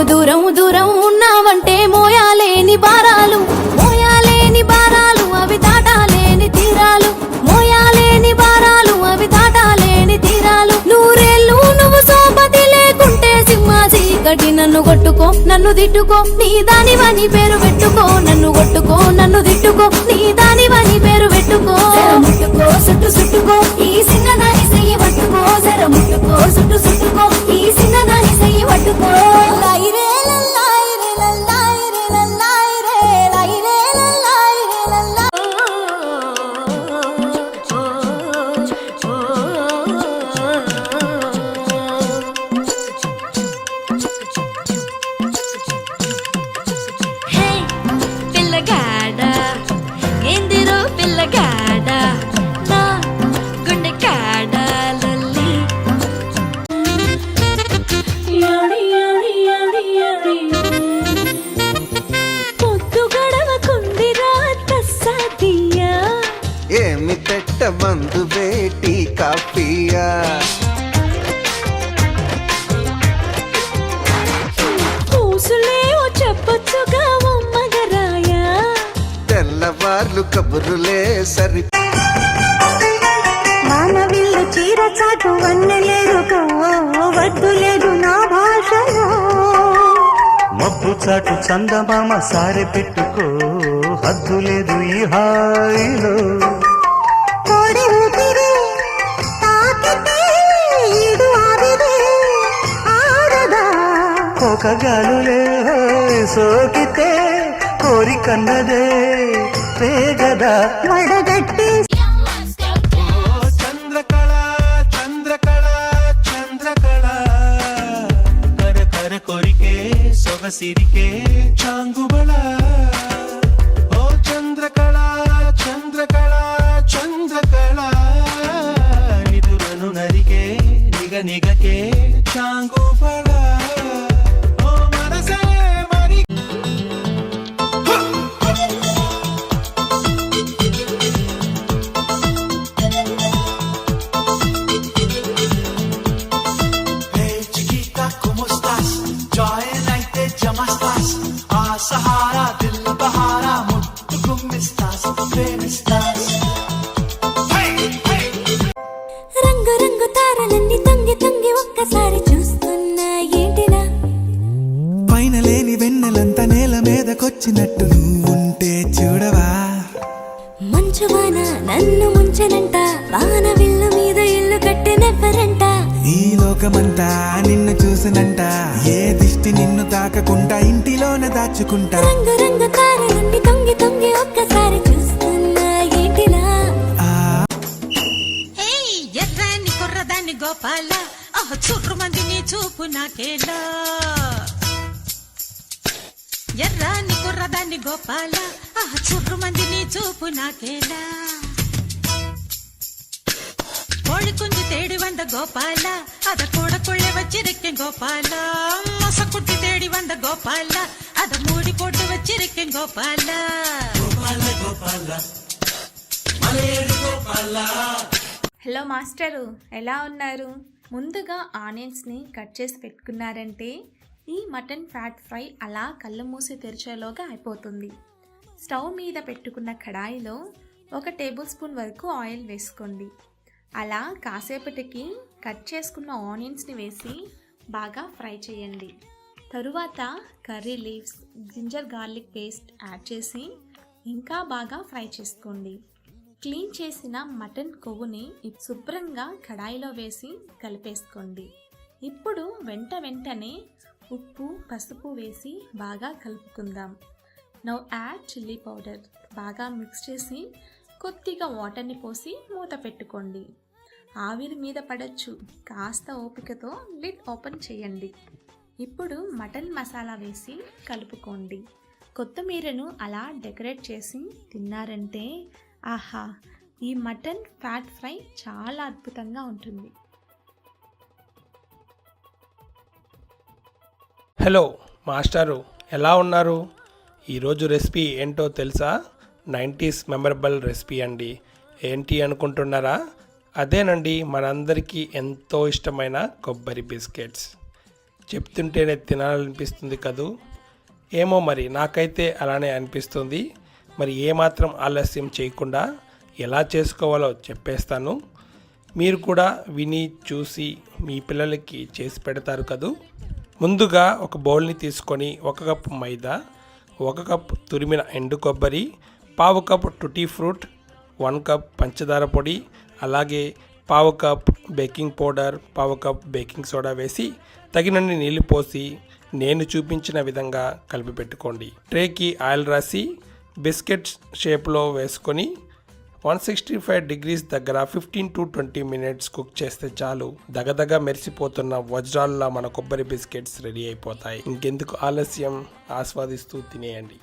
నువ్వు దూరం దూరం ఉన్నావంటే మోయాలేని భారాలు మోయాలేని భారాలు అవి దాటాలేని తీరాలు మోయాలేని భారాలు అవి దాటాలేని తీరాలు. నూరేళ్ళు నువ్వు సోపతి లేకుంటే సింహ చీకటి నన్ను కొట్టుకో నన్ను తిట్టుకో నీ దానివని పేరు పెట్టుకో నన్ను కొట్టుకో నన్ను తిట్టుకో నీ దానివని పేరు పెట్టుకో. ముట్టుకో సుట్టు సుట్టుకో ఈ సిన్నదాని చెయ్యి పట్టుకో జర ముట్టుకో సుట్టు మందు వేటి కాఫీయా. చెప్పొచ్చుగా మగరాయా తెల్లవార్లు కబురులే సరి మానవిల్లు చీర చాటు వన్నెలేదు వద్దు లేదు నా భాషలో. మబ్బు చాటు చందమామ సారె పెట్టుకో హద్దు లేదు ఈ హాయిలో. ఒక గాలులే సోకితే కోరికన్నదే పేగదా వడగట్టి చంద్రకళ చంద్రకళ చంద్రకళ. కర కర కొరికే సొగసిరికే చాంగుబಳ ఓ చంద్రకళ చంద్రకళ దిల్ బహారా ముట్టు గుమ్మిస్తాస్ ప్రేమిస్తాస్ రంగు రంగు తారలన్నీ తొంగి తొంగి ఒక్కసారి చూస్తున్నా పైన లేని వెన్నెలంతా నేల మీదకొచ్చినట్టు లోకమంతా నిన్ను చూసినంట. ఏ దిష్టి నిన్ను తాకకుండా ఇంటిలోనే దాచుకుంటా. రంగు రంగు తారలన్నీ తొంగి తొంగి ఒక్కసారి చూస్తున్నా ఏంటిలా ఎర్రాని కుర్రదాన్ని గోపాల. ఆహ్ చుట్రు మంది నీ చూపు నాకేలా? ఎర్రాని కుర్రదాన్ని గోపాల. ఆహ్ చుట్రు మంది నీ చూపు నాకేలా? குஞ்சு தேடி வந்த கோபால அத கூட கொள்ள வச்சிருக்கேன் கோபால மொசக்குட்டி தேடி வந்த கோபால அத மூடி போட்டு வச்சிருக்கேன் கோபால హలో మాస్టరు ఎలా ఉన్నారు ముందుగా ఆనియన్స్ని కట్ చేసి పెట్టుకున్నారంటే ఈ మటన్ ఫ్యాట్ ఫ్రై అలా కళ్ళు మూసి తెరిచేలోగా అయిపోతుంది స్టవ్ మీద పెట్టుకున్న కడాయిలో ఒక టేబుల్ స్పూన్ వరకు ఆయిల్ వేసుకోండి అలా కాసేపటికి కట్ చేసుకున్న ఆనియన్స్ని వేసి బాగా ఫ్రై చేయండి. తరువాత curry leaves ginger garlic paste add చేసి ఇంకా బాగా ఫ్రై చేసుకోండి. క్లీన్ చేసిన మటన్ కొవ్వుని శుభ్రంగా కడాయిలో వేసి కలిపేసుకోండి. ఇప్పుడు వెంట వెంటనే ఉప్పు పసుపు వేసి బాగా కలుపుకుందాం. Now add chilli powder. బాగా మిక్స్ చేసి కొద్దిగా వాటర్ని పోసి మూత పెట్టుకోండి. ఆవిరి మీద పడచ్చు. కాస్త ఓపికతో లిడ్ ఓపెన్ చేయండి. ఇప్పుడు మటన్ మసాలా వేసి కలుపుకోండి. కొత్తిమీరను అలా డెకరేట్ చేసి తిన్నారంటే ఆహా ఈ మటన్ ఫ్యాట్ ఫ్రై చాలా అద్భుతంగా ఉంటుంది. హలో మాస్టారు ఎలా ఉన్నారు? ఈరోజు రెసిపీ ఏంటో తెలుసా? నైంటీస్ మెమరబుల్ రెసిపీ అండి. ఏంటి అనుకుంటున్నారా? అదేనండి మనందరికీ ఎంతో ఇష్టమైన కొబ్బరి బిస్కెట్స్. చెప్తుంటేనే తినాలనిపిస్తుంది కదూ? ఏమో మరి నాకైతే అలానే అనిపిస్తుంది. మరి ఏమాత్రం ఆలస్యం చేయకుండా ఎలా చేసుకోవాలో చెప్పేస్తాను. మీరు కూడా విని చూసి మీ పిల్లలకి చేసి పెడతారు కదూ? ముందుగా ఒక బౌల్ని తీసుకొని ఒక కప్పు మైదా ఒక కప్ తురిమిన ఎండు కొబ్బరి పావు cup tutti frutti one cup పంచదార పొడి అలాగే పావు కప్ బేకింగ్ పౌడర్ పావు కప్ బేకింగ్ సోడా వేసి తగినన్ని నీళ్ళు పోసి నేను చూపించిన విధంగా కలిపి పెట్టుకోండి. ట్రేకి ఆయిల్ రాసి బిస్కెట్ షేప్లో వేసుకొని వన్ సిక్స్టీ ఫైవ్ డిగ్రీస్ దగ్గర fifteen to twenty minutes cook చేస్తే చాలు. దగదగ మెరిసిపోతున్న వజ్రాల్లా మన కొబ్బరి బిస్కెట్స్ రెడీ అయిపోతాయి. ఇంకెందుకు ఆలస్యం? ఆస్వాదిస్తూ తినేయండి.